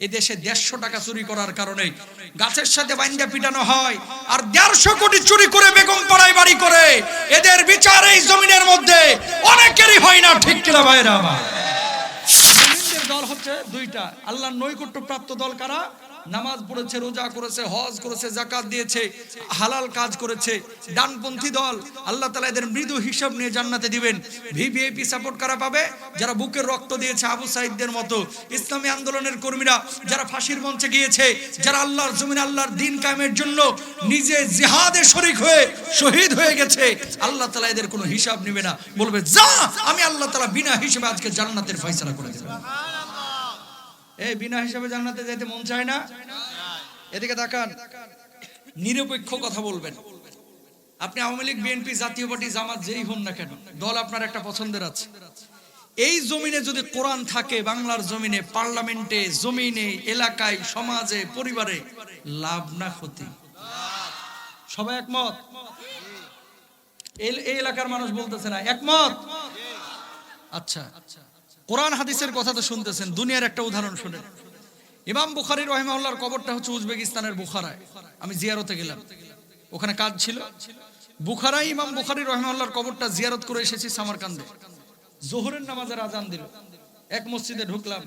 এ দেশে দেড়শো টাকা চুরি করার কারণে গাছের সাথে বাইন্দা পিটানো হয় আর দেড়শো কোটি চুরি করে বেগম পাড়ায় বাড়ি করে। এদের বিচার এই জমিনের মধ্যে অনেকেরই হয় না, ঠিক কিনা ভাইরা আমার দল হচ্ছে দুইটা। আল্লাহর নৈকট্য প্রাপ্ত দল কারা? নামাজ পড়েছে, রোজা করেছে, হজ করেছে জাকাত দিয়েছে, হালাল কাজ করেছে ডানপন্থী দল, আল্লাহ তালা এদের মৃদু হিসাব নিয়ে জান্নাতে দিবেন। ভিভিআইপি সাপোর্ট কারা পাবে? যারা বুকের রক্ত দিয়েছে আবু সাইদদের মতো। ইসলামী আন্দোলনের কর্মীরা, যারা ফাঁসির মঞ্চে গিয়েছে, যারা আল্লাহর জমিন আল্লাহর দিন কায়েমের জন্য নিজে জিহাদে শরিক হয়ে শহীদ হয়ে গেছে, আল্লাহ তালা এদের কোনো হিসাব নেবে না। বলবে, যা, আমি আল্লাহ তালা বিনা হিসেবে আজকে জান্নাতের ফয়সালা করে দেব। এই বিনা হিসাবে জান্নাতে যেতে মন চায় না? এদিকে তাকান। নিরপেক্ষ কথা বলবেন। আপনি আওয়ামী লীগ, বিএনপি, জাতীয় পার্টি, জামাত, যেই হন না কেন, দল আপনার একটা পছন্দের আছে। এই জমিনে যদি কোরআন থাকে, বাংলার জমিনে, পার্লামেন্টে, জমিনে, এলাকায়, সমাজে, পরিবারে, লাভ না ক্ষতি। সবাই একমত? এই এলাকার মানুষ বলতেছে না, একমত? আচ্ছা। কোরআন হাদিসের কথা তো শুনতেছেন, দুনিয়ার একটা উদাহরণ শুনেন। ইমাম বুখারি রহিমাউল্লাহর কবরটা হচ্ছে উজবেকিস্তানের বুখারায়। আমি জিয়ারতে গেলাম। ওখানে কাজ ছিল। বুখারায় ইমাম বুখারি রহিমাউল্লাহর কবরটা জিয়ারত করে এসেছি সামারকান্দে। জোহরের নামাজের আজান দিল। এক মসজিদে ঢুকলাম।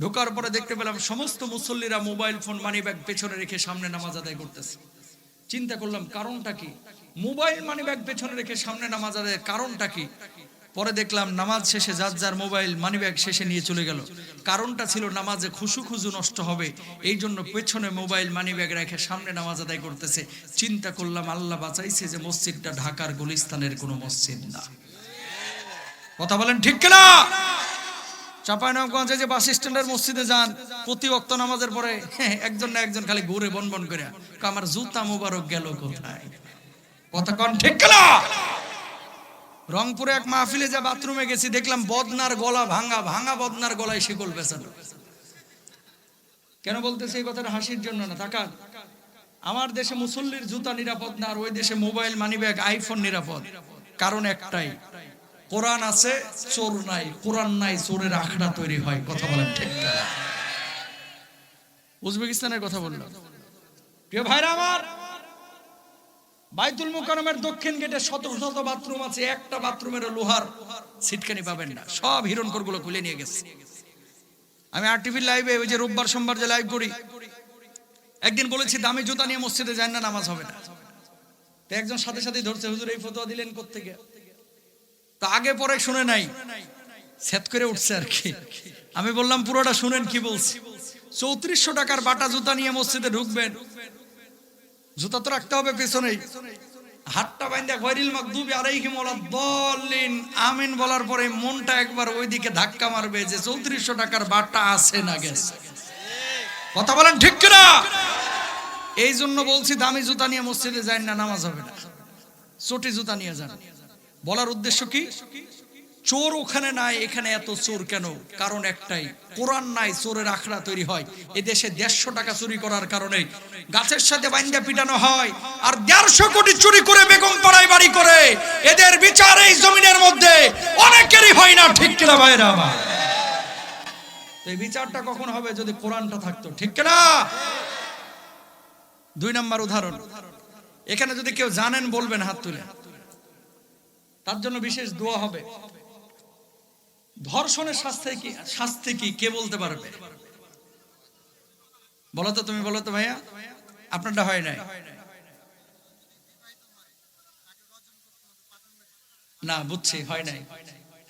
ঢোকার পরে দেখতে পেলাম সমস্ত মুসল্লিরা মোবাইল ফোন মানি ব্যাগ পেছনে রেখে সামনে নামাজ আদায় করতেছে। চিন্তা করলাম, কারণটা কি? মোবাইল মানি ব্যাগ পেছনে রেখে সামনে নামাজ আদায়ের কারণটা কি? পরে দেখলাম নামাজ শেষে যার যার মোবাইল মানি ব্যাগ শেষে নিয়ে চলে গেল। কারণটা ছিল নামাজে খুশু খুজু নষ্ট হবে, এই জন্য পেছনে মোবাইল মানি ব্যাগ রেখে সামনে নামাজ আদায় করতেছে। চিন্তা করলাম, আল্লাহ বাঁচাইছে যে মসজিদটা ঢাকার গুলিস্তানের কোনো মসজিদ না। কথা বলেন ঠিক কিনা? চাঁপাইনবাবগঞ্জে যে বাস স্ট্যান্ডের মসজিদে যান, প্রতি অক্ত নামাজের পরে একজন না একজন খালি ঘুরে বন বন করে আমার জুতা মুবারক গেল কোথায়? কথা কন ঠিক কিনা? রংপুরে এক মাহফিলে যা বাথরুমে গেছি, দেখলাম বদনার গলা ভাঙা ভাঙা বদনার গলায় শিকল পেছানো কেন বলতেছে এই কথাটা? হাসির জন্য না, তাকান। আমার দেশে মুসল্লির জুতা নিরাপদ না, আর ওই দেশে মোবাইল মানিব্যাগ, আইফোন নিরাপদ। কারণ একটাই, কোরআন আছে, চোর নাই, কোরআন নাই, চোরের আখড়া তৈরি হয়, কথা বলেন ঠিক উজবেকিস্তানের কথা বললাম। প্রিয় ভাইরা আমার বাইতুল মুকাররমের দক্ষিণ গেটে শত শত বাথরুম আছে, একটা বাথরুমের লোহার সিটকানি পাবেন না। সব হিরণকরগুলো খুলে নিয়ে গেছে। আমি আরটিভি লাইভে ওই যে রোববার সোমবার যে লাইভ করি, একদিন বলেছি, দামি জুতা নিয়ে মসজিদে যায় না, নামাজ হবে না। তো একজন সাথে সাথে ধরছে, হুজুর, এই ফতোয়া দিলেন কোত্থেকে? তো আগে পরে শুনে নাই, সেট করে উঠছে আর কি। আমি বললাম, পুরোটা শুনেন কি বলছি? চৌত্রিশশো টাকার বাটা জুতা নিয়ে মসজিদে ঢুকবেন জুতা তো রাখতে হবে, পেছনেই। হাতটা বাইন্দা গৈরিল মাকদুবি আলাইহিম ওয়ালাদ-দাল্লিন আমিন বলার পরে মনটা একবার ওইদিকে ধাক্কা মারবে যে চৌত্রিশশো টাকার বাটা আছে না গেছে। কথা বলেন ঠিক কিনা? এই জন্য বলছি দামি জুতা নিয়ে মসজিদে যান না, নামাজ হবে না। চটি জুতা নিয়ে যান। বলার উদ্দেশ্য কি? চোর ওখানে নাই, এখানে এত চোর কেন? কারণ একটাই, কোরআন নাই, চোরের আখড়া তৈরি হয়। এ দেশে দেড়শো টাকা চুরি করার কারণে গাছের সাথে বাইন্দা পিটানো হয়, আর দেড়শো কোটি চুরি করে বেগম পাড়ায় বাড়ি করে। এদের বিচার এই জমিনের মধ্যে, অনেকেরই হয় না, ঠিক কিনা ভাইরা আমার? এই বিচারটা কখন হবে যদি কোরআনটা থাকতো, ঠিক কিনা? দুই নম্বর উদাহরণ, এখানে যদি কেউ জানেন, বলবেন হাত তুলে। তার জন্য বিশেষ দোয়া হবে। ধর্ষণের শাস্তি কি শাস্তি কি? কে বলতে পারবে? বলো তো তুমি, বলো তো ভাইয়া। আপনারটা হয় নাই। না, বুঝছি, হয় নাই।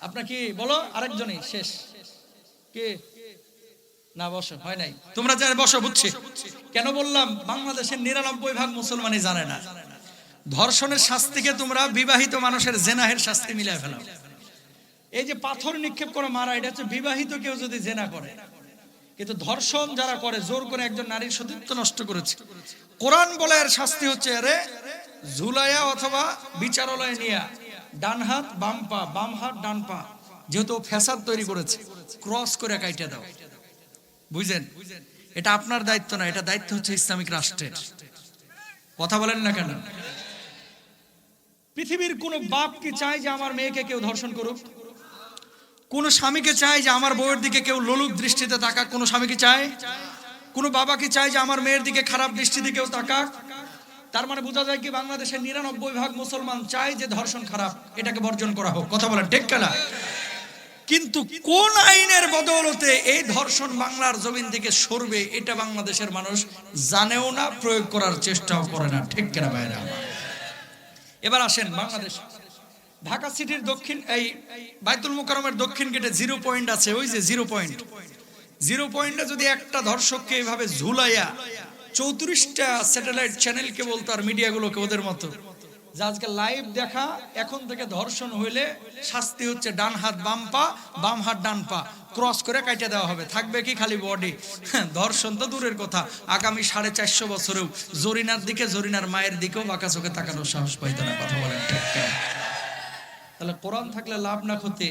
আপনার কি, বলো, আরেকজনই, শেষ। কে? না, বসো, হয় নাই। তোমরা যারা বসো, বুঝছি। কেন বললাম, বাংলাদেশের নিরানব্বই ভাগ মুসলমানই জানে না। ধর্ষণের শাস্তিকে তোমরা বিবাহিত মানুষের জেনাহের শাস্তি মিলাই ফেলাও এই যে পাথর নিক্ষেপ করে মারা, এটা হচ্ছে বিবাহিত কেউ যদি জেনা করে। কিন্তু ধর্ষণ যারা করে, জোর করে একজন নারীর সতীত্ব নষ্ট করেছে। কোরআন বলে এর শাস্তি হচ্ছে আরে ঝুলাইয়া অথবা বিচারালয়ে নিয়া, ডান হাত, বাম পা, বাম হাত, ডান পা, যেহেতু ফ্যাসাদ তৈরি করেছে, ক্রস করে কাইটা দাও। বুঝলেন? এটা আপনার দায়িত্ব না, এটা দায়িত্ব হচ্ছে ইসলামিক রাষ্ট্রের। কথা বলেন না কেন? পৃথিবীর কোন বাপ কি চায় যে আমার মেয়েকে কেউ ধর্ষণ করুক? কোন স্বামীকে চায় যে আমার বউয়ের দিকে কেউ লোলুক দৃষ্টিতে তাকাক? কোন স্বামীকে চায়? কোনো বাবাকে চায় যে আমার মেয়ের দিকে খারাপ দৃষ্টিতে কেউ তাকাক? তার মানে বোঝা যায় কি বাংলাদেশের নিরানব্বই ভাগ মুসলমান চায় যে ধর্ষণ খারাপ, এটাকে বর্জন করা হোক। কথা বলেন, ঠিক কেনা? কিন্তু কোন আইনের বদৌলতে এই ধর্ষণ বাংলার জমিন থেকে সরবে, এটা বাংলাদেশের মানুষ জানেও না, প্রয়োগ করার চেষ্টাও করে না। ঠিক কেনা ভাইরা? এবার আসেন বাংলাদেশ ঢাকা সিটির দক্ষিণ, এই বাইতুল মোকারমের দক্ষিণ গেটে জিরো পয়েন্ট আছে, ওই যে জিরো পয়েন্ট। জিরো পয়েন্টে যদি একটা ধর্ষককে এভাবে ঝুলাইয়া চৌত্রিশটা স্যাটেলাইট চ্যানেলকে বলতো আর মিডিয়াগুলোকে ওদের মতো। যে আজকে লাইভ দেখা, এখন থেকে ধর্ষণ হইলে শাস্তি হচ্ছে ডান হাত, বাম পা, বাম হাত, ডান পা। ক্রস করে কাইটে দেওয়া হবে। থাকবে কি খালি বডি ধর্ষণ তো দূরের কথা। আগামী সাড়ে চারশো বছরেও জরিনার দিকে, জরিনার মায়ের দিকেও বাঁকা চোখে তাকানোর সাহস পাইতে না, কথা বলেন ঠিক? তাহলে কোরআন থাকলে লাভ না ক্ষতি?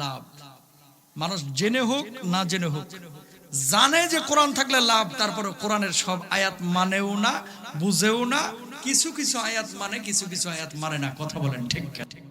লাভ। মানুষ জেনে হোক, না জেনে হোক। জানে যে কোরআন থাকলে লাভ তারপরে কোরআনের সব আয়াত মানেও না, বুঝেও না, কিছু কিছু আয়াত মানে কিছু কিছু আয়াত মানে না। কথা বলেন, ঠিক ঠিক